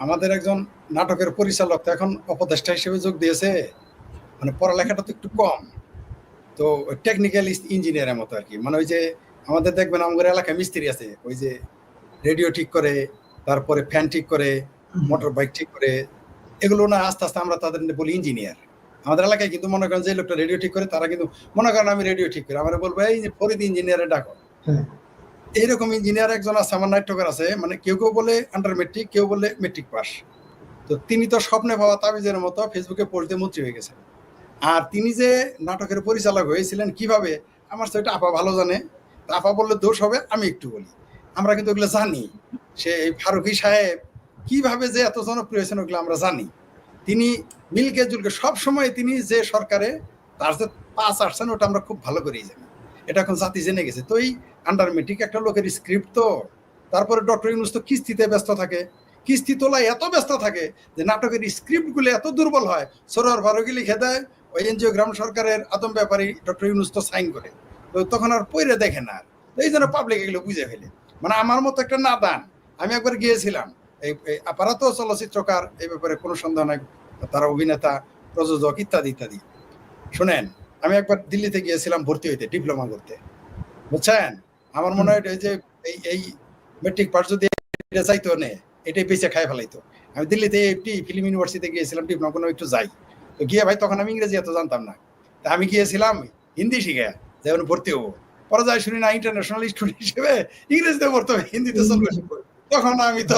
আমাদের একজন নাটকের পরিচালক তো এখন উপদেষ্টা হিসেবে যোগ দিয়েছে। মানে পড়ালেখাটা তো একটু কম। তো টেকনিক্যাল ইঞ্জিনিয়ারের মতো আর কি। মানে ওই যে আমাদের দেখবেন আমাদের এলাকায় মিস্ত্রি আছে ওই যে রেডিও ঠিক করে তারপরে ফ্যান ঠিক করে মোটর বাইক ঠিক করে এগুলো না আস্তে আস্তে আমরা তাদের বলি ইঞ্জিনিয়ার আমাদের এলাকায় কিন্তু মনে করেন যে লোকটা রেডিও ঠিক করে তারা কিন্তু মনে করেন আমি রেডিও ঠিক করি। আমরা বলব এই যে ফরিদ ইঞ্জিনিয়ারে ডাকো। হ্যাঁ। এইরকম ইঞ্জিনিয়ার একজন আছে, আমার নাট্যকার আছে মানে কেউ কেউ বলে আন্ডার মেট্রিক কেউ বলে মেট্রিক পাস তো তিনি তো স্বপ্নে পাওয়া তাবিজের মতো ফেসবুকে পড়তে মন্ত্রী হয়ে গেছেন। আর তিনি যে নাটকের পরিচালক হয়েছিলেন কীভাবে, আমার এটা আপা ভালো জানে। আপা বললে দোষ হবে, আমি একটু বলি। আমরা কিন্তু ওগুলো জানি। সে ফারুকি সাহেব কীভাবে যে এত জনপ্রিয় হয়েছেন, ওগুলো আমরা জানি। তিনি মিলকে জুলকে সব সময় তিনি যে সরকারে তার যে পাস আসছেন, ওটা আমরা খুব ভালো করেই জানি। এটা এখন জাতি জেনে গেছে। তো এই আন্ডার মেট্রিক একটা লোকের স্ক্রিপ্ট তো, তারপরে ডক্টর ইউনুস তো কিস্তিতে ব্যস্ত থাকে। কিস্তি তোলায় এত ব্যস্ত থাকে যে নাটকের স্ক্রিপ্টগুলো এত দুর্বল হয়, সরোয়ার ফারুকি লিখে দেয়, ওই এনজিও গ্রাম সরকারের আদম ব্যাপারী ডক্টর ইউনুস তো সাইন করে। তো তখন আর পইরে দেখে না এই জন্য পাবলিক এগুলো বুঝে ফেলে। মানে আমার মতো একটা নাদান, আমি একবার গিয়েছিলাম, এই এই আপারাত চলচ্চিত্রকার, এই ব্যাপারে কোনো সন্দেহ নাই, তারা অভিনেতা, প্রযোজক ইত্যাদি ইত্যাদি। শুনেন, আমি একবার দিল্লিতে গিয়েছিলাম ভর্তি হইতে, ডিপ্লোমা করতে। বুঝছেন? আমার মনে হয় যে এই মেট্রিক পাস যদি এটা চাইতো নে, এটাই বেঁচে খাই ফেলাইতো। আমি দিল্লিতে একটি ফিল্ম ইউনিভার্সিটিতে গিয়েছিলাম, ডিপ্লোমা কোনো একটু যাই। তো গিয়ে ভাই তখন আমি ইংরেজি এত জানতাম না। তা আমি গিয়েছিলাম হিন্দি শিখে যেমন ভর্তি হব। পরে যাই শুনি না ইন্টারন্যাশনাল স্টুডেন্ট হিসেবে ইংরেজিতে পড়তে হবে, হিন্দিতে চলবে তখন আমি তো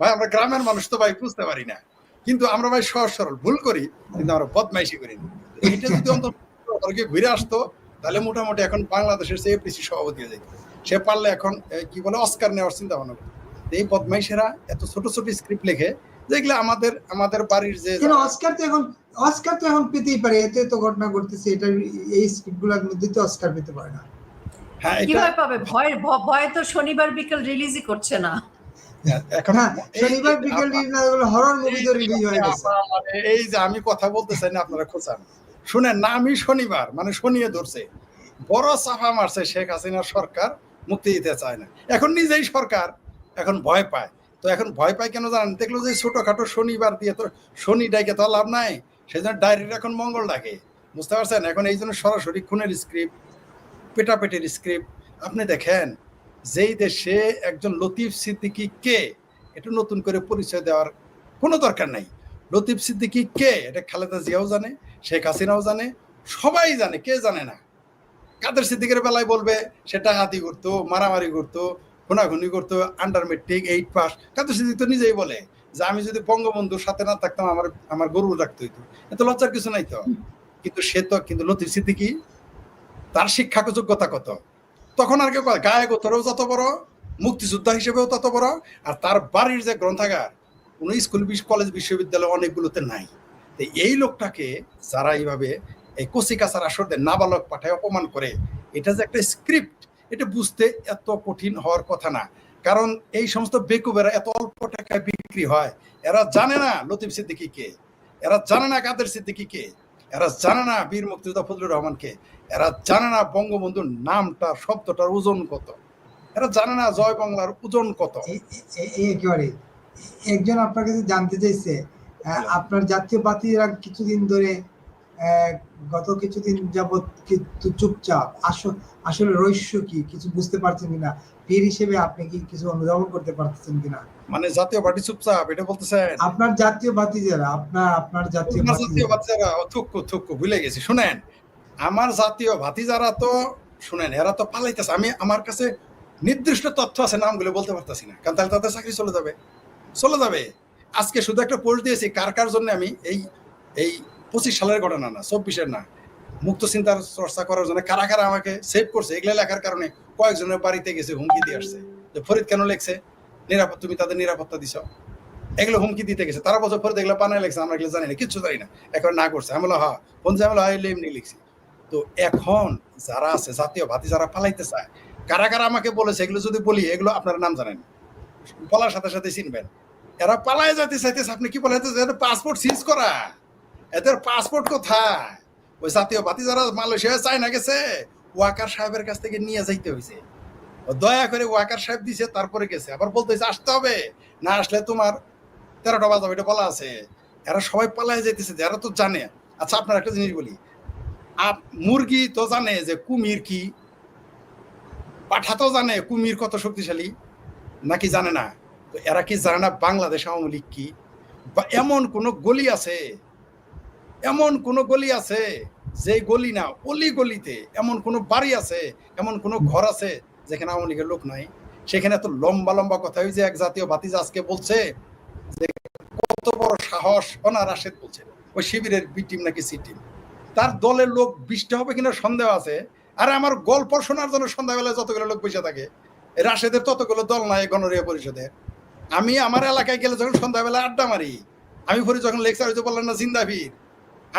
ভাই আমরা গ্রামের মানুষ তো ভাই বুঝতে পারি না। কিন্তু আমরা ভাই সহজ সরল, ভুল করি, কিন্তু আমরা বদমাইশি করি না। এইটা যদি অন্তত ঘুরে আসতো তাহলে মোটামুটি এখন বাংলাদেশের সে এপিসি সভাপতি হয়ে যেত সে পারলে এখন কি বলে অস্কার নেওয়ার চিন্তা ভাবনা করতো তো এই বদমাইশেরা এত ছোট ছোট স্ক্রিপ্ট লেখে যেগুলো আমাদের আমাদের বাড়ির যে অস্কার তো এখন অস্কার তো এখন পেতেই পারে এতে তো ঘটনা ঘটতেছে এটা এই স্ক্রিপ্টগুলোর মধ্যে তো অস্কার পেতে পারে না। হ্যাঁ কীভাবে পাবে? ভয় ভয় তো শনিবার বিকেল রিলিজই করছে না। এখন হ্যাঁ শনিবার বিকেল রিলিজ না হরর মুভি তো রিলিজ গেছে এই যে আমি কথা বলতে চাই না আপনারা খোঁচান শুনেন না, আমি শনিবার মানে শনিয়ে ধরছে। বড় চাপা মারছে শেখ হাসিনার সরকার, মুক্তি দিতে চায় না। এখন নিজেই সরকার, এখন ভয় পায়। তো এখন ভয় পায় কেন জানেন? দেখল যে ছোটখাটো শনিবার দিয়ে তো শনি ডাকে তো লাভ নাই সেই জন্য ডায়েরির এখন মঙ্গল ডাকে। বুঝতে পারছেন? এখন এই জন্য সরাসরি খুনের স্ক্রিপ্ট পেটাপেটের স্ক্রিপ্ট আপনি দেখেন, যেই দেশে একজন লতিফ সিদ্দিকী কে, এটা নতুন করে পরিচয় দেওয়ার কোনো দরকার নাই। লতিফ সিদ্দিকী কে? এটা খালেদা জিয়াও জানে শেখ হাসিনাও জানে সবাই জানে কে জানে না। কাদের সিদ্দিকের বেলায় বলবে সে টাকাতি করতো মারামারি করতো খুনাখুনি করতো under matric eight pass Kader Siddique তো নিজেই বলে যে আমি যদি বঙ্গবন্ধুর সাথে না থাকতাম আমার আমার গরু রাখতে হইতো। এত লজ্জার কিছু নাই তো। কিন্তু সে তো কিন্তু লতিফ সিদ্দিকী তার শিক্ষাগত যোগ্যতা কত? তখন আর কেউ কয়, গায়কতরও যত বড় মুক্তিযোদ্ধা হিসেবেও তত বড়। আর তার বাড়ির যে গ্রন্থাগার কোনো স্কুল কলেজ বিশ্ববিদ্যালয় অনেকগুলোতে নাই। তো এই লোকটাকে যারা এইভাবে এই কচিকাচার আসরদের নাবালক পাঠায় অপমান করে, এটা যে একটা স্ক্রিপ্ট এটা বুঝতে এত কঠিন হওয়ার কথা না। কারণ এই সমস্ত বেকুবেরা এত অল্প টাকায় বিক্রি হয়, এরা জানে না লতিফ সিদ্দিকি কে, এরা জানে না কাদের সিদ্দিকি কে, এরা জানে না বীর মুক্তিযোদ্ধা ফজলুর রহমানকে এরা জানে না বঙ্গবন্ধুর নামটা, শব্দটার ওজন কত, এরা জানে না জয় বাংলার ওজন কত। একজন আপনার কাছে জানতে চাইছে আপনার জাতীয় পার্টিরা কিছুদিন ধরে গত কিছুদিন যাবৎ কিন্তু চুপচাপ আসলে রহস্য কি কিছু বুঝতে পারছেন কিনা? পীর হিসেবে আপনি কি কিছু অনুধাবন করতে পারতেছেন কিনা? মানে জাতীয় পার্টি চুপচাপ এটা বলতেছেন? আপনার জাতীয় বাতি যারা আপনার আপনার জাতীয় জাতীয় ভাতিজারা ও থুক্কু থুক্কু ভুলে গেছি শুনেন। আমার জাতীয় ভাতিজারা তো শুনেন এরা তো পালাইতেছে আমি আমার কাছে নির্দিষ্ট তথ্য আছে নামগুলো বলতে পারতেছি না কারণ তাহলে তাদের চাকরি চলে যাবে। চলে যাবে। আজকে শুধু একটা পোস্ট দিয়েছি কার কার জন্য আমি এই এই পঁচিশ সালের ঘটনা না চব্বিশের না মুক্ত চিন্তার চর্চা করার জন্য কারা কারা আমাকে সেভ করছে এগুলো লেখার কারণে কয়েকজনের বাড়িতে গেছে হুমকি দিয়ে আসছে। যে ফরিদ কেন লেখছে? নিরাপদ তুমি তাদের নিরাপত্তা দিছ। এগুলো হুমকি দিতে গেছে। তারা বছর পরে দেখলে পানায় লেখছে আমরা এগুলো জানি না কিচ্ছু জানি না। এখন না করছে। আমি বললাম, হ্যাঁ কোন যে আমি বললাম, হ্যাঁ এমনি লিখছি। তো এখন যারা আছে জাতীয় ভাতি যারা পালাইতে চায় কারা কারা আমাকে বলেছে এগুলো যদি বলি এগুলো আপনার নাম জানেন। বলার সাথে সাথে চিনবেন। এরা পালায় যেতে চাইতেছে। আপনি কি বলে পাসপোর্ট সিজ করা? এদের পাসপোর্ট কোথায়? ওই জাতীয় বাতি যারা মালয়েশিয়া চায়না গেছে, ওয়াকার সাহেবের কাছ থেকে নিয়ে যাইতে হয়েছে দয়া করে ওয়াকার সাহেব দিছে, তারপরে গেছে। আবার বলতেছে আসতে হবে, না আসলে তোমার তেরোটা বাজাবে এটা বলা আছে। এরা সবাই পালায় যেতেছে এরা তো জানে। আচ্ছা আপনার একটা জিনিস বলি। আপ, মুরগি তো জানে যে কুমির কি? পাঠা তো জানে কুমির কত শক্তিশালী? নাকি জানে না? এরা কি জানে না বাংলাদেশ আওয়ামী লীগ কি? বা এমন কোন গলি আছে? এমন কোন গলি আছে যে গলি না, অলি গলিতে এমন কোন বাড়ি আছে, এমন কোন ঘর আছে যেখানে আওয়ামী লীগের লোক নাই? সেখানে এত লম্বা লম্বা কথা যে এক জাতীয় বাতিজা আজকে বলছে যে কত বড় সাহস ওনার রাশেদ বলছে। ওই শিবিরের বি টিম নাকি সি টিম? তার দলের লোক বৃষ্টি হবে কিনা সন্দেহ আছে। আর আমার গল্প শোনার জন্য সন্ধ্যাবেলায় যতগুলো লোক বসে থাকে, রাশেদের ততগুলো দল নাই গণরিয়া পরিষদের। আমি আমার এলাকায় গেলে যখন সন্ধ্যাবেলা আড্ডা মারি, আমি পরে যখন লেকচার হইতে বললাম না জিন্দাভির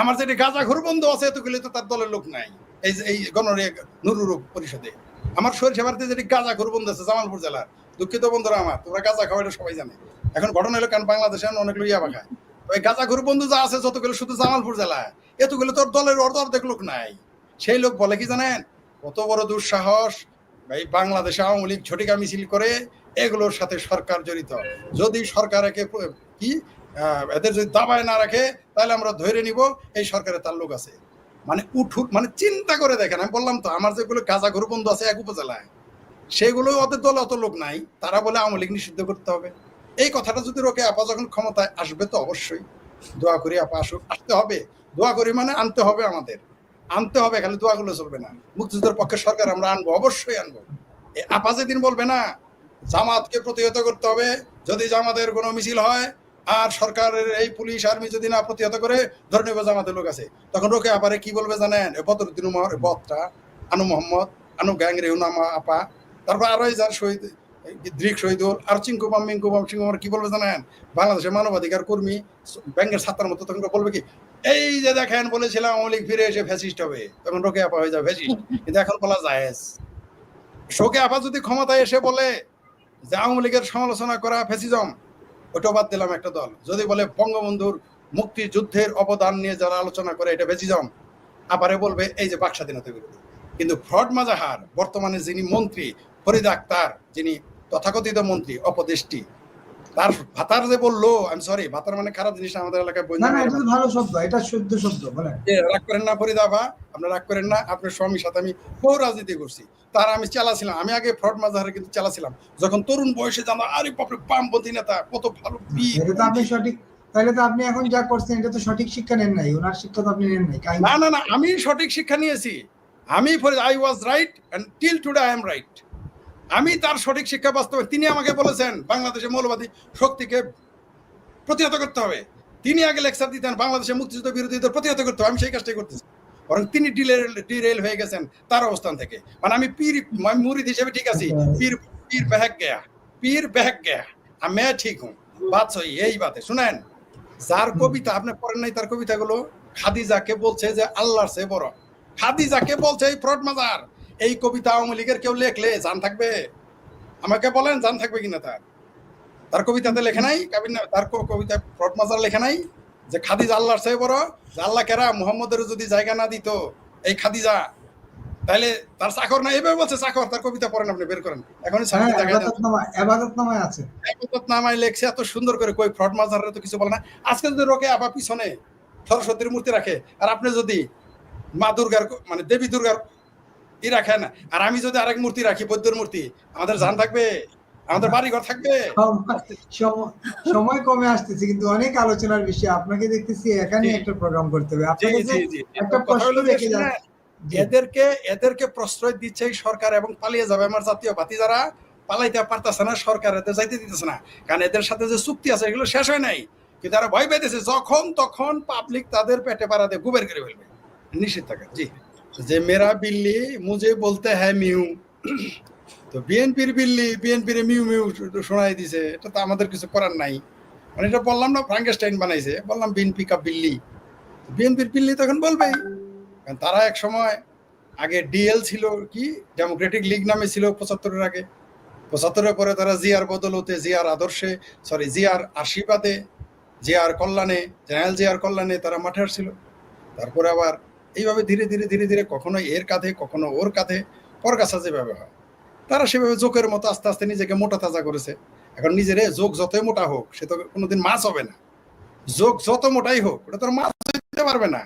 আমার যেটি গাঁজা ঘর বন্ধ আছে এত এতগুলি তো তার দলের লোক নাই। এই এই গণরিয়া নুরুরূপ পরিষদে। আমার শরীর সেবারতে যেটি গাঁজা ঘর বন্ধ আছে, জামালপুর জেলার। দুঃখিত বন্ধুরা আমার, তোমরা গাঁজা খাওয়া এটা সবাই জানে। এখন ঘটনা হলো, কারণ বাংলাদেশে অনেক লোক ইয়াবা ওই গাঁজা ঘর বন্ধু যা আছে, যতগুলো শুধু জামালপুর জেলায় এতগুলো তোর দলের অর্ধ অর্ধেক লোক নাই। সেই লোক বলে কি জানেন? কত বড় দুঃসাহস, এই বাংলাদেশে আওয়ামী লীগ ঝটিকা মিছিল করে এগুলোর সাথে সরকার জড়িত। যদি সরকার একে কি এদের যদি দাবায় না রাখে, তাহলে আমরা ধরে নিব এই সরকারের তার লোক আছে। মানে উঠুক মানে চিন্তা করে দেখেন, আমি বললাম তো, আমার যেগুলো গাঁজা ঘর বন্ধু আছে এক উপজেলায়, সেগুলো ওদের দলে অত লোক নাই, তারা বলে আওয়ামী লীগ নিষিদ্ধ করতে হবে। এই কথাটা যদি রোকে আপা যখন ক্ষমতায় আসবে তো অবশ্যই। দোয়া করি আপা আসুক, আসতে হবে। দোয়া করি মানে আনতে হবে আমাদের। আনতে হবে, খালি দোয়াগুলো চলবে না। মুক্তিযুদ্ধের পক্ষে সরকার আমরা আনব, অবশ্যই আনব। আপা যেদিন বলবে না জামাতকে প্রতিহত করতে হবে। যদি জামাতের কোনো মিছিল হয়, আর সরকারের এই পুলিশ, আর্মি যদি না প্রতিহত করে, ধরে নেবে জামাতের লোক আছে। তখন রোকে আপারে কি বলবে জানেন? বদরুদ্দিন উমর বদটা, আনু মোহাম্মদ, আনু গ্যাং রেহুনামা আপা। তারপর আরও যার শহীদ দৃক শহীদুল, আর চিঙ্কুমাম মিঙ্কুমাম সিঙ্কুমার কি বলবে জানেন? বাংলাদেশের মানবাধিকার কর্মী, ব্যাংকের ছাত্রের মতো তখন বলবে কি, এই যে দেখেন, বলেছিলাম লীগ ফিরে এসে ফ্যাসিস্ট হবে। তখন রোকে আপা হয়ে যাবে ফ্যাসিস্ট। কিন্তু এখন বলা যায়, শোকে আপা যদি ক্ষমতায় এসে বলে যে আওয়ামী লীগের সমালোচনা করা ফ্যাসিজম ওটা বাদ দিলাম একটা দল। যদি বলে বঙ্গবন্ধুর মুক্তিযুদ্ধের অবদান নিয়ে যারা আলোচনা করে, এটা ফ্যাসিজম আবারে বলবে, এই যে বাক স্বাধীনতা বিরোধী। কিন্তু ফ্রড মাজাহার, বর্তমানে যিনি মন্ত্রী, ফরিদ আক্তার, যিনি তথাকথিত মন্ত্রী, অপদেষ্টি তার ভাতার যে বলল আমি সরি ভাতার মানে খারাপ জিনিস আমাদের এলাকায় বই না না এটা ভালো শব্দ এটা শুদ্ধ শব্দ বলেন। রাগ করেন না ফরিদা বা আপনার রাগ করেন না আপনার স্বামীর সাথে আমি বহু রাজনীতি করছি। তার আমি চালাছিলাম আমি আগে ফ্রড মাজাহারে কিন্তু চালাছিলাম। যখন তরুণ বয়সে জানা আরে বাপরে বামপন্থী নেতা কত ভালো। এটা তো আপনি সঠিক তাহলে তো আপনি এখন যা করছেন এটা তো সঠিক শিক্ষা নেন নাই ওনার শিক্ষা তো আপনি নেন নাই না না না আমি সঠিক শিক্ষা নিয়েছি। আমি Farid I was right and till today I am right আমি তার সঠিক শিক্ষা বাস্তবে তিনি আমাকে বলেছেন, বাংলাদেশের মৌলবাদী শক্তিকে প্রতিহত করতে হবে। তিনি আগে লেকচার দিতেন, বাংলাদেশের মুক্তিযুদ্ধ বিরোধীদের প্রতিহত করতে হবে। আমি সেই কাজটাই করতেছি। বরং তিনি ডিলের ডিরেল হয়ে গেছেন তার অবস্থান থেকে। মানে আমি পীর আমি মুরিদ হিসেবে ঠিক আছি। পীর পীর বেহক গেয়া পীর বেহক গেয়া मैं ঠিক হুম। বাত সহি এই বাতে শুনেন, যার কবিতা, আপনি পড়েন নাই তার কবিতাগুলো? খাদিজাকে বলছে যে আল্লাহর সে বড়। খাদিজাকে বলছে এই ফ্রড মাজার। এই কবিতা আওয়ামী লীগের কেউ লেখলে জান থাকবে? আমাকে বলেন জান থাকবে কিনা তার? তার কবিতাতে লেখে নাই কাবিন- তার কবিতা ফ্রড মাজার লেখে নাই যে খাদিজা আল্লাহর সে বড়। যে আল্লাহ কেরা মুহাম্মদের যদি জায়গা না দিত এই খাদিজা তাহলে তার চাকর না এভাবে বলছে চাকর তার কবিতা পড়েন আপনি বের করেন। এখন হ্যাঁ আছে। নামায় লেখছে এত সুন্দর করে কই ফ্রড মাজারে তো কিছু বলে না। আজকে যদি রোকে আবার পিছনে সরস্বতীর মূর্তি রাখে আর আপনি যদি মা দুর্গার মানে দেবী দুর্গার ই রাখেন? আর আমি যদি আরেক মূর্তি রাখি বৌদ্ধের মূর্তি আমাদের জান থাকবে? আমাদের বাড়িঘর থাকবে? সময়- সময়- সময় কমে আসতেছে কিন্তু অনেক আলোচনার বিষয়। আপনাকে দেখতেছি এখানে একটা প্রোগ্রাম করতে হবে। একটা প্রশ্ন রেখে। এদেরকে এদেরকে প্রশ্রয় দিচ্ছে সরকার এবং পালিয়ে যাবে। আমার জাতীয় বাতি যারা পালাইতে পারতেছে না সরকার এদের যাইতে দিতেছে না। কারণ এদের সাথে যে চুক্তি আছে এগুলো শেষ হয় নাই। কিন্তু তারা ভয় পাইতেছে যখন তখন পাবলিক তাদের পেটে পাড়াতে গুবের করে ফেলবে। নিশ্চিত থাকেন জি। যে মেরা বিল্লি মুঝে বলতে হ্যাঁ মিউ। তো বিএনপির বিল্লি, বিএনপির মিউ মিউ শোনাই দিছে। এটা তো আমাদের কিছু করার নাই। মানে এটা বললাম না ফ্রাঙ্কেস্টাইন বানাইছে। বললাম বিএনপি কা বিল্লি। বিএনপির বিল্লি তখন বলবেই। কারণ তারা এক সময় আগে ডিএল ছিল কি ডেমোক্রেটিক লীগ নামে ছিল পঁচাত্তরের আগে। পঁচাত্তরের পরে তারা জিয়ার বদলতে, জিয়ার আদর্শে সরি জিয়ার আশীর্বাদে, জিয়ার কল্যাণে, জেনারেল জিয়ার কল্যাণে তারা মাঠে আসছিল। তারপরে আবার এইভাবে ধীরে ধীরে ধীরে ধীরে কখনো এর কাঁধে কখনো ওর কাঁধে পর কাছা যেভাবে হয়। তারা সেভাবে জোকের মতো আস্তে আস্তে নিজেকে মোটা তাজা করেছে। এখন নিজের যোগ যতই মোটা হোক সে তো কোনোদিন মাছ হবে না। যোগ যত মোটাই হোক ওটা তো মাছ হইতে পারবে না।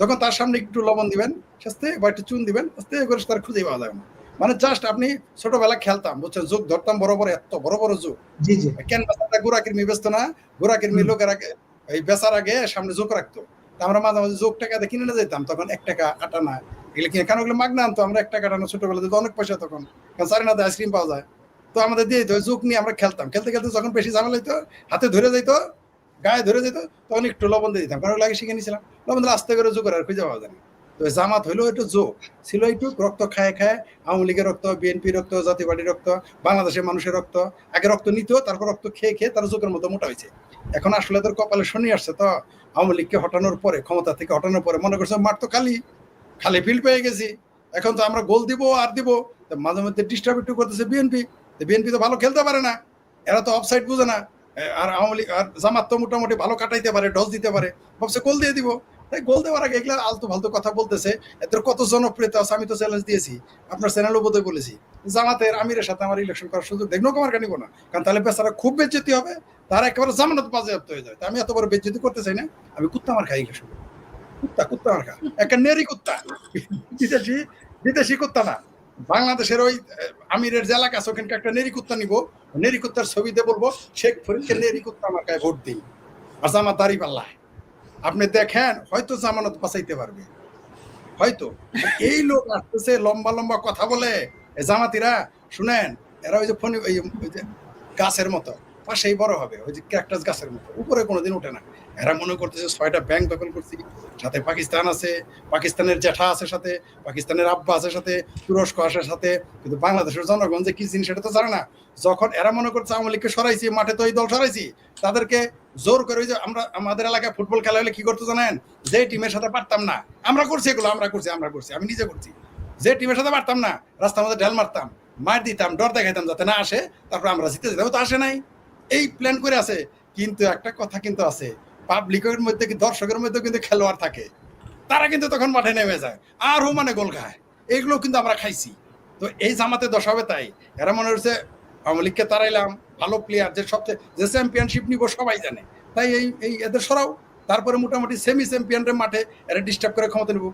যখন তার সামনে একটু লবণ দিবেন আস্তে বা একটু চুন দিবেন আস্তে করে তার খুঁজে পাওয়া যাবে না। মানে জাস্ট আপনি ছোটবেলা খেলতাম বুঝছেন? যোগ ধরতাম বড় বড় এত বড় বড় যোগ জি জি। ক্যানভাসটা গোড়া কিরমি বেচতো না? গোড়া কিরমি লোকের আগে এই বেচার আগে সামনে যোগ রাখতো। আমরা মাঝে মাঝে যোগ টাকা কিনে নিয়ে যেতাম তখন এক টাকা আটা না। এগুলো কিনে কেন? ওগুলো মাগনা আনতো, আমরা এক টাকা আটানো ছোটবেলাতে তো অনেক পয়সা তখন। কারণ চারি না আইসক্রিম পাওয়া যায়। তো আমাদের দিয়ে দিত যোগ নিয়ে আমরা খেলতাম। খেলতে খেলতে যখন বেশি ঝামেলা হইতো, হাতে ধরে যেত গায়ে ধরে যেত তখন একটু লবণ দিয়ে দিতাম। কারণ লাগে শিখে নিয়েছিলাম। লবণ দিলে আস্তে করে যোগ আর খুঁজে পাওয়া যায় তো জামাত হইল একটু যোগ। ছিল একটু রক্ত খায় খায়, আওয়ামী লীগের রক্ত, বিএনপি রক্ত, জাতীয় পার্টির রক্ত, বাংলাদেশের মানুষের রক্ত। আগে রক্ত নিত, তারপর রক্ত খেয়ে খেয়ে তার যোগের মতো মোটা হয়েছে। এখন আসলে তোর কপালে শনি আসছে, তো আওয়ামী লীগকে হটানোর পরে, ক্ষমতা থেকে হটানোর পরে মনে করছে মাঠ তো খালি খালি ফিল্ড পেয়ে গেছি। এখন তো আমরা গোল দিব আর দিব। মাঝে মধ্যে ডিস্টার্ব একটু করতেছে বিএনপি বিএনপি তো ভালো খেলতে পারে না। এরা তো অফসাইড বুঝে না। আর আওয়ামী লীগ, আর জামাত তো মোটামুটি ভালো কাটাইতে পারে ডস দিতে পারে। ভাবছে গোল দিয়ে দিব। তাই গোল দেওয়ার আগে এগুলা আলতু ফালতু কথা বলতেছে, এদের কত জনপ্রিয়তা আছে, আমি তো চ্যালেঞ্জ দিয়েছি। আপনার চ্যানেলও বোধহয় বলেছি। জামাতের আমিরের সাথে আমার ইলেকশন করার সুযোগ, দেখনো কমার কানিব না। কারণ তাহলে বেচারা খুব বেজ্জতি হবে। তার একেবারে জামানত বাজেয়াপ্ত হয়ে যায় আমি এত বড় বেজ্জতি করতে চাই না। আমি কুত্তা আমার খাই গেছি কুত্তা কুত্তা আমার খা একটা নেরি কুত্তা। বিদেশি বিদেশি কুত্তা না। বাংলাদেশের ওই আমিরের জেলা কাছে ওখানকে একটা নেরি কুত্তা নিব। নেরি কুত্তার ছবিতে বলব শেখ ফরিদকে নেরি কুত্তা আমার গায়ে ভোট দিই। আর জামাত দাড়ি পাল্লায়। আপনি দেখেন, হয়তো জামানত বাঁচাইতে পারবে। হয়তো। এই লোক আসতেছে, লম্বা লম্বা কথা বলে। জামাতিরা, শুনেন, এরা ওই যে ফোন গাছের মতো। পাশেই বড় হবে, ওই যে ক্যাকটাস গাছের মতো। উপরে কোনোদিন ওঠে না। এরা মনে করতেছে ছয়টা ব্যাংক দখল করছি। সাথে পাকিস্তান আছে, পাকিস্তানের জ্যাঠা আছে সাথে, পাকিস্তানের আব্বা আছে সাথে, তুরস্ক আছে সাথে। কিন্তু বাংলাদেশের জনগণ যে কি জিনিস সেটা তো জানে না। যখন এরা মনে করছে আওয়ামী লীগকে সরাইছি, মাঠে তো এই দল সরাইছি, তাদেরকে জোর করে ওই যে আমরা, আমাদের এলাকায় ফুটবল খেলা হলে কি করতে জানেন? যে টিমের সাথে পারতাম না। আমরা করছি এগুলো, আমরা করছি আমরা করছি, আমি নিজে করছি। যে টিমের সাথে পারতাম না, রাস্তার মধ্যে ঢেল মারতাম, মার দিতাম, ডর দেখাইতাম যাতে না আসে, তারপর আমরা জিতে যেতাম। তো আসে নাই। এই প্ল্যান করে আছে, কিন্তু একটা কথা কিন্তু আছে পাবলিকের মধ্যে দর্শকের মধ্যে কিন্তু খেলোয়াড় থাকে, তারা কিন্তু তখন মাঠে নেমে যায়, আর ও মানে গোল খায়, এগুলো কিন্তু আমরা খাইছি। তো এই জামাতে দশ হবে তাই, এরা মনে হচ্ছে আওয়ামী লীগকে তারাইলাম ভালো প্লেয়ার যে সবচেয়ে, যে চ্যাম্পিয়নশিপ নিব সবাই জানে। তাই এই এই এদের সরাও, তারপরে মোটামুটি সেমি চ্যাম্পিয়নের মাঠে এরা ডিস্টার্ব করে ক্ষমতা নেব।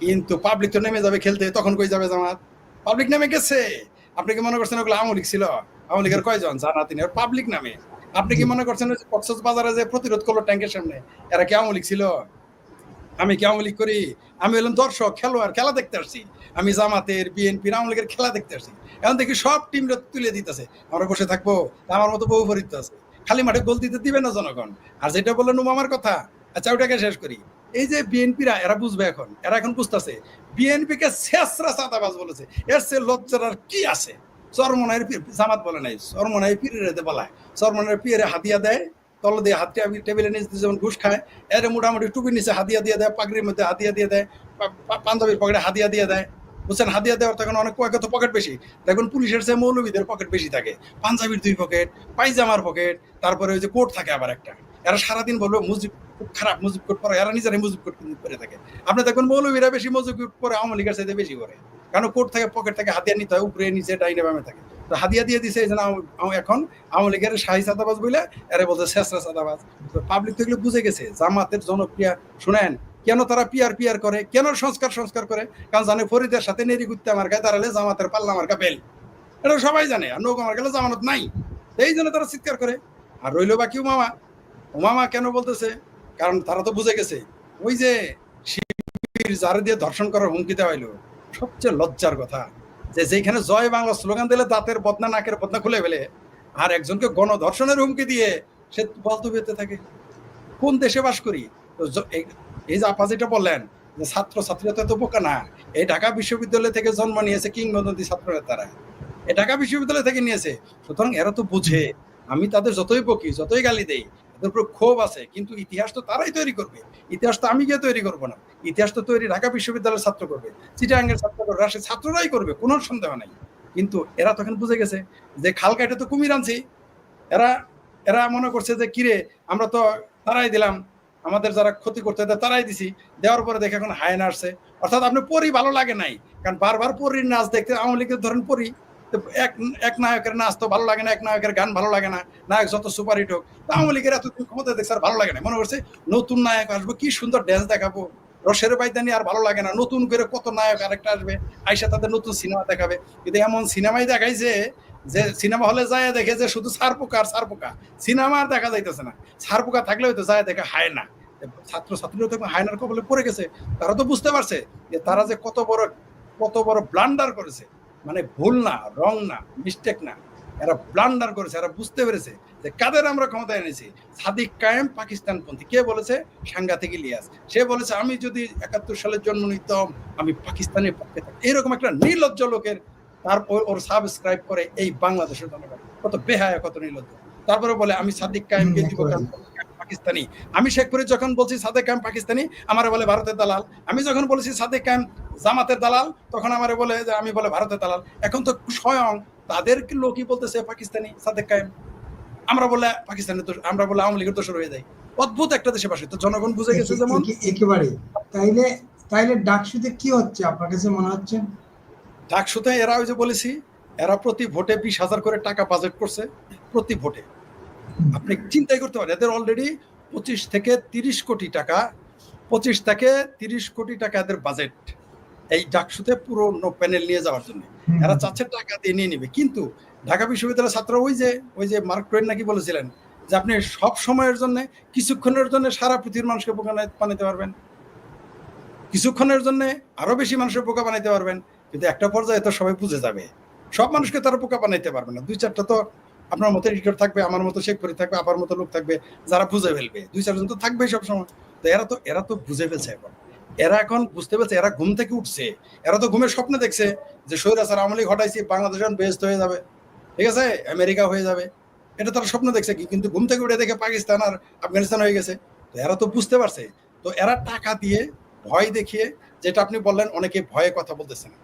কিন্তু পাবলিক তো নেমে যাবে খেলতে, তখন কই যাবে জামাত? পাবলিক নেমে গেছে, আপনি কি মনে করছেন ওগুলো আওয়ামী লীগ ছিল? আওয়ামী লীগের কয়জন? জানা তিনি পাবলিক নামে। আপনি কি মনে করছেন যে বাজারে যে প্রতিরোধ করল ট্যাঙ্কের সামনে? এরা কি আওয়ামী লীগ ছিল? আমি কি আওয়ামী লীগ করি? আমি হলাম দর্শক, খেলোয়াড়, খেলা দেখতে আসছি। আমি জামাতের, বিএনপির, আওয়ামী লীগের খেলা দেখতে আসছি। এখন দেখি সব টিম তুলে দিতেছে। আমরা বসে থাকব আমার মতো বহু ফরিত আছে। খালি মাঠে গোল দিতে দিবে না জনগণ? আর যেটা বললেন নুমামার কথা আচ্ছা ওটাকে শেষ করি। এই যে বিএনপিরা, এরা বুঝবে এখন, এরা এখন বুঝতেছে, বিএনপিকে শেষরা চাঁদাবাজ বলেছে। এর সে লজ্জার কি আছে? চরমনায়ের পীর, জামাত বলে নাই চরমনায়ের পীরের এতে বলায়। চরমনায়ের পীরে হাতিয়া দেয়, তল দিয়ে হাত টেবিলের নিচে যেমন ঘুষ খায়, এর মোটামুটি টুপির নিচে হাতিয়া দিয়ে দেয়, পাগড়ির মধ্যে হাতিয়া দিয়ে দেয় পাঞ্জাবির পকেটে হাতিয়া দিয়ে দেয়। বুঝছেন? হাতিয়া দেওয়ার তখন অনেক কয়েক তো পকেট বেশি। দেখুন, পুলিশের চেয়ে মৌলবীদের পকেট বেশি থাকে। পাঞ্জাবির দুই পকেট পাইজামার পকেট, তারপরে ওই যে কোট থাকে আবার একটা। এরা সারাদিন বলবে, মুজিব খুব খারাপ, মুজিব কোট পরে। এরা নিজেরাই মুজিব কোট করে থাকে। আপনি দেখুন, মৌলবীরা বেশি মুজিব কোট পরে, আওয়ামী লীগের চাইতে বেশি করে কারণ কোট থেকে পকেট থেকে হাতিয়া নিতে হয়? উপরে, নিচে, ডাইনে, বামে থাকে। তো হাতিয়া দিয়ে দিছে এখন আওয়ামী লীগের শাহী চাঁদাবাজ বলে এরা বলছে শেষরা চাঁদাবাজ। পাবলিক এগুলো বুঝে গেছে, জামাতের জনপ্রিয়। শুনেন, কেন তারা পিয়ার পিয়ার করে? কেন সংস্কার সংস্কার করে? কারণ জানে ফরিদের সাথে নেরি গুত্তে আমার গায়ে দাঁড়ালে জামাতের পাল্লা আমার বেল। এটা সবাই জানে, আর নৌকা আমার গেলে জামানত নাই। এই জন্য তারা চিৎকার করে। আর রইল বাকি মামা মামা কেন বলতেছে? কারণ তারা তো বুঝে গেছে। ওই যে শিবির যারে দিয়ে ধর্ষণ করার হুমকি দেওয়া হইল। সবচেয়ে লজ্জার কথা যে যেখানে জয় বাংলা স্লোগান দিলে দাঁতের বদনা, নাকের বদনা খুলে ফেলে, আর একজনকে গণধর্ষণের হুমকি দিয়ে সে বলতে বেঁধে থাকে। কোন দেশে বাস করি? এই- যে আপা যেটা বললেন যে ছাত্র ছাত্রীরা তো এত বোকা না, এই ঢাকা বিশ্ববিদ্যালয় থেকে জন্ম নিয়েছে কিংবদন্তি ছাত্ররা তারা এই ঢাকা বিশ্ববিদ্যালয় থেকে নিয়েছে। সুতরাং এরা তো বুঝে, আমি তাদের যতই বকি, যতই গালি দেই তাদের ক্ষোভ আছে, কিন্তু ইতিহাস তো তারাই তৈরি করবে। ইতিহাস তো আমি গিয়ে তৈরি করব না। ইতিহাস তো তৈরি ঢাকা বিশ্ববিদ্যালয়ের ছাত্র করবে চিটাঙ্গের ছাত্র করবে, রাশিয়ার ছাত্ররাই করবে, কোনো সন্দেহ নাই। কিন্তু এরা তখন বুঝে গেছে যে খাল কাটে তো কুমির আনছি। এরা এরা মনে করছে যে, কিরে, আমরা তো তারাই দিলাম, আমাদের যারা ক্ষতি করতে তারাই দিছি। দেওয়ার পরে দেখে এখন হায়না আসছে। অর্থাৎ আপনি পরি ভালো লাগে নাই, কারণ বারবার পরীর নাচ দেখতে আওয়ামী লীগের ধরেন পরি। এক এক নায়কের নাচ তো ভালো লাগে না, এক নায়কের গান ভালো লাগে না, নায়ক যত সুপার হিট হোক, তা আওয়ামী লীগের এতদিন ক্ষমতা দেখছে আর ভালো লাগে না। মনে করছে নতুন নায়ক আসব, কি সুন্দর ড্যান্স দেখাবো। রসের বাইদানি আর ভালো লাগে না, নতুন করে কত নায়ক আরেকটা আসবে আইসা তাদের নতুন সিনেমা দেখাবে। কিন্তু এমন সিনেমাই দেখাইছে যে সিনেমা হলে যায় দেখে যে শুধু সার পোকা আর সার পোকা সিনেমা আর দেখা যাইতেছে না। সার পোকা থাকলে হয়তো যায় দেখে হায় না। ছাত্র ছাত্রীরা তো হায়নার কবলে পড়ে গেছে, তারা তো বুঝতে পারছে যে তারা যে কত বড় কত বড় ব্লান্ডার করেছে। মানে ভুল না রং না মিস্টেক না। এরা ব্লান্ডার করেছে এরা বুঝতে পেরেছে যে কাদের আমরা ক্ষমতায় এনেছি। সাদিক কায়েম পাকিস্তানপন্থী। কে বলেছে? সাংঘাতিক ইলিয়াস। সে বলেছে আমি যদি একাত্তর সালে জন্ম নিতাম আমি পাকিস্তানের পক্ষে থাকতাম। এরকম একটা নির্লজ্জ লোকের তার ওর- সাবস্ক্রাইব করে এই বাংলাদেশের জনগণ। কত বেহায় কত নির্লজ্জ। তারপরে বলে আমি সাদিক কায়েমকে একেবারে। পাকিস্তানি। আমি শেখ ফরিদ যখন বলছি সাদেক কায়েম পাকিস্তানি আমার বলে ভারতের দালাল। আমি যখন বলেছি সাদেক কায়েম জামাতের দালাল তখন আমারে বলে যে আমি বলে ভারতের দালাল। এখন তো স্বয়ং তাদের লোকই বলতেছে পাকিস্তানি সাদেক কায়েম আমরা বলে পাকিস্তানের দোষ আমরা বলে আওয়ামী লীগের দোষর হয়ে যাই। অদ্ভুত একটা দেশে বাসে। তো জনগণ বুঝে গেছে যেমন একেবারে। তাইলে তাইলে ডাকসুতে কি হচ্ছে? আপনার কাছে মনে হচ্ছে? ডাকসুতে এরা ওই যে বলেছি এরা প্রতি ভোটে বিশ হাজার করে টাকা বাজেট করছে প্রতি ভোটে। আপনি চিন্তাই করতে পারেন এদের অলরেডি পঁচিশ থেকে তিরিশ কোটি টাকা পঁচিশ থেকে তিরিশ কোটি টাকা এদের বাজেট এই ডাকসুতে পুরো প্যানেল নিয়ে যাওয়ার জন্য। এরা চাচ্ছে টাকা দিয়ে নিয়ে নিবে। কিন্তু ঢাকা বিশ্ববিদ্যালয়ের ছাত্র ওই যে ওই যে মার্ক টোয়েন নাকি বলেছিলেন যে আপনি সব সময়ের জন্য কিছুক্ষণের জন্য সারা পৃথিবীর মানুষকে বোকা বানাইতে পারবেন। কিছুক্ষণের জন্য আরও বেশি মানুষের বোকা বানাইতে পারবেন। কিন্তু একটা পর্যায়ে তো সবাই বুঝে যাবে। সব মানুষকে তারা বোকা বানাইতে পারবে না। দুই চারটা তো আপনার মতো রিটার থাকবে, আমার মতো শেখ পরি থাকবে, আবার মতো লোক থাকবে, যারা বুঝে ফেলবে। দুই চারজন তো থাকবে সবসময়। তো এরা তো এরা তো বুঝে ফেলছে এখন। এরা এখন বুঝতে পেরেছে, এরা ঘুম থেকে উঠছে। এরা তো ঘুমের স্বপ্নে দেখছে যে স্বৈরাচার আমলি ঘটাইছি, বাংলাদেশ বেস্ট হয়ে যাবে। ঠিক আছে? আমেরিকা হয়ে যাবে। এটা তারা স্বপ্ন দেখছে কি? কিন্তু ঘুম থেকে উঠে দেখে পাকিস্তান আর আফগানিস্তান হয়ে গেছে। তো এরা তো বুঝতে পারছে। তো এরা টাকা দিয়ে ভয় দেখিয়ে, যেটা আপনি বললেন, অনেকে ভয়ে কথা বলতেছে না।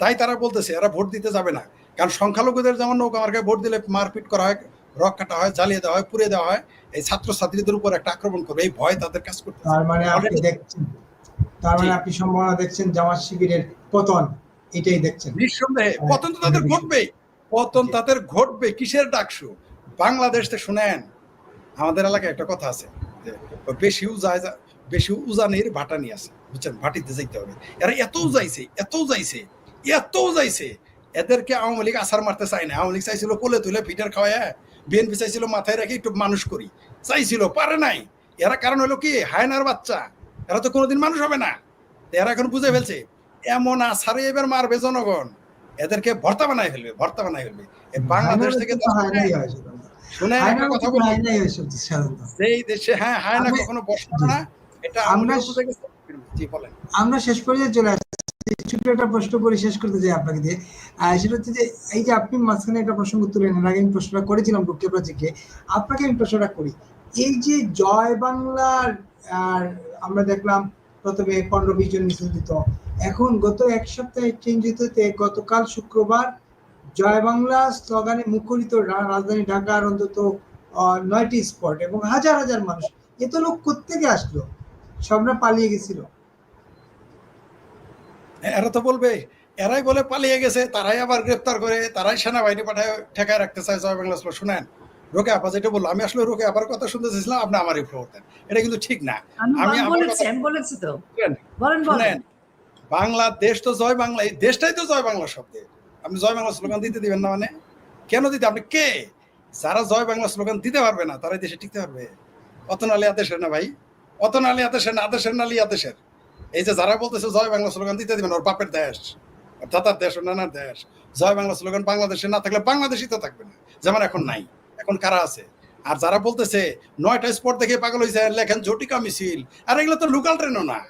তাই তারা বলতেছে, এরা ভোট দিতে যাবে না। কারণ সংখ্যালঘুদের যেমন নৌকা মার্কায় ভোট দিলে মারপিট করা হয় রক কাটা হয় জ্বালিয়ে দেওয়া হয় পুড়িয়ে দেওয়া হয় এই ছাত্র ছাত্রীদের উপর একটা আক্রমণ করবে এই ভয় তাদের কাজ করতে তার মানে আপনি দেখছেন তার মানে আপনি সম্ভাবনা দেখছেন জামাত শিবিরের পতন এটাই দেখছেন। নিঃসন্দেহে হ্যাঁ, পতন তো তাদের ঘটবে পতন তাদের ঘটবে কিসের ডাকসু? বাংলাদেশ শুনেন আমাদের এলাকায় একটা কথা আছে যে বেশি উজায় বেশি উজানির ভাটানি আছে বুঝছেন? ভাটিতে যাইতে হবে। এরা এত উজাইছে এত উজাইছে এত উজাইছে এদেরকে আওয়ামী লীগ আসার মারতে চায় না। আওয়ামী লীগ চাইছিল কোলে তুলে ফিটার খাওয়ায় বিএনপি চাইছিল মাথায় রেখে একটু মানুষ করি। চাইছিল পারে নাই। এরা কারণ হলো কি? হায়নার বাচ্চা। এরা তো কোনোদিন মানুষ হবে না। এরা এখন বুঝে ফেলছে এমন আসারে এবার মারবে জনগণ। এদেরকে ভর্তা বানাই ফেলবে ভর্তা বানাই ফেলবে। বাংলাদেশ থেকে। শুনেন একটা কথা বলি। যেই দেশে হ্যাঁ হায় না আমি- কখনো বসবে না এটা আমরা শেষ পর্যায়ে চলে আসছি। ছোট্ট একটা প্রশ্ন করে শেষ করতে চাই আপনাকে দিয়ে। সেটা হচ্ছে যে, এই যে আপনি মাঝখানে একটা প্রসঙ্গ তুলেন এর আগে আমি প্রশ্নটা করেছিলাম রুকিয়া প্রাচীকে আপনাকে আমি প্রশ্নটা করি, এই যে জয় বাংলার, আর আমরা দেখলাম প্রথমে পনেরো বিশ জন দিত এখন গত এক সপ্তাহে চেঞ্জ হতে গতকাল শুক্রবার জয় বাংলা স্লোগানে মুখরিত রাজধানী ঢাকার অন্তত নয়টি স্পট এবং হাজার হাজার মানুষ। এত লোক কোত্থেকে আসলো? সবরা পালিয়ে গেছিল? এরা তো বলবে এরাই বলে পালিয়ে গেছে তারাই আবার গ্রেপ্তার করে তারাই সেনাবাহিনী পাঠায় ঠেকায় রাখতে চায় জয় বাংলা। শুনেন রোকে আপা যেটা বলল আমি আসলে রোকে আপার কথা শুনতে চাইছিলাম আপনি আমারই প্রবর্তন এটা কিন্তু ঠিক না। আমি শুনেন, বাংলাদেশ তো জয় বাংলা এই দেশটাই তো জয় বাংলা শব্দে। আপনি জয় বাংলা স্লোগান দিতে দিবেন না মানে? কেন দিতে? আপনি কে? যারা জয় বাংলা স্লোগান দিতে পারবে না তারা এই দেশে টিকতে পারবে। অতন আলী আদেশের না ভাই অতন আলী আদেশের না আদেশের না আলী আদেশের। এই যে যারা বলতেছে জয় বাংলা স্লোগান দিতে দিবেন, ওর বাপের দেশ দাদার দেশ নানার দেশ, জয় বাংলা স্লোগান বাংলাদেশে না থাকলে বাংলাদেশই তো থাকবে না। যেমন এখন নাই, এখন কারা আছে? আর যারা বলতেছে নয়টা স্পট দেখে পাগল হয়েছে লেখেন জটিকা মিছিল, আর এগুলো তো লোকাল ট্রেনও না।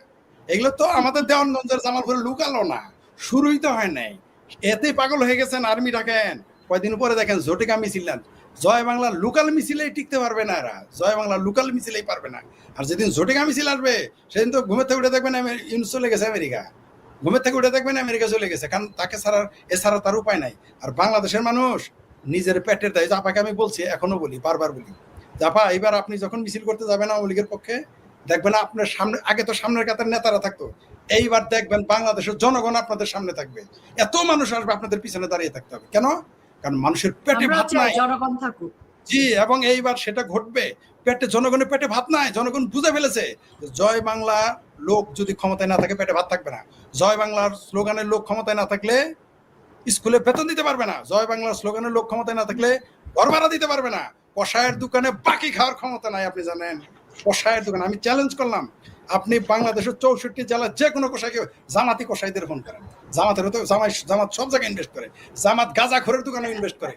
এগুলো তো আমাদের দেওয়ানগঞ্জের জামালপুরের লোকালও না। শুরুই তো হয় নাই। এতে পাগল হয়ে গেছেন আর্মি ডাকেন কয়দিন পরে দেখেন জটিকা মিছিল জয় বাংলা লোকাল মিছিলেই টিকতে পারবে না এরা। জয় বাংলা লোকাল মিছিলেই পারবে না। আর যেদিন জটিকা মিছিল আসবে, সেদিন তো ঘুমের থেকে উঠে দেখবেন ইউনুস চলে গেছে আমেরিকা। ঘুমের থেকে উঠে দেখবেন আমেরিকা চলে গেছে, কারণ তাকে ছাড়ার এছাড়া তার উপায় নাই। আর বাংলাদেশের মানুষ নিজের পেটের দায়। জাপাকে আমি বলছি, এখনও বলি, বারবার বলি। জাপা এবার আপনি যখন মিছিল করতে যাবেন আওয়ামী লীগের পক্ষে, দেখবেন আপনার সামনে আগে তো সামনের কাতার নেতারা থাকতো। এইবার দেখবেন বাংলাদেশের জনগণ আপনাদের সামনে থাকবে। এত মানুষ আসবে, আপনাদের পিছনে দাঁড়িয়ে থাকতে হবে। কেন? কারণ মানুষের পেটে ভাত নাই। জনগণ থাকুক। জি এবং এইবার সেটা ঘটবে। পেটে জনগণের পেটে ভাত নাই জনগণ বুঝে ফেলেছে জয় বাংলা লোক যদি ক্ষমতায় না থাকে পেটে ভাত থাকবে না। জয় বাংলার স্লোগানের লোক ক্ষমতায় না থাকলে স্কুলে বেতন দিতে পারবে না। জয় বাংলার স্লোগানের লোক ক্ষমতায় না থাকলে ঘর ভাড়া দিতে পারবে না। কষায়ের দোকানে বাকি খাওয়ার ক্ষমতা নাই আপনি জানেন। কষায়ের দোকান আমি চ্যালেঞ্জ করলাম। আপনি বাংলাদেশের চৌষট্টি জেলার যে কোনো কষাইকে জামাতি কষাইদের ফোন করেন। জামাতের জামাই জামাত সব জায়গায় ইনভেস্ট করে। জামাত গাঁজা খোরের দোকানে ইনভেস্ট করে।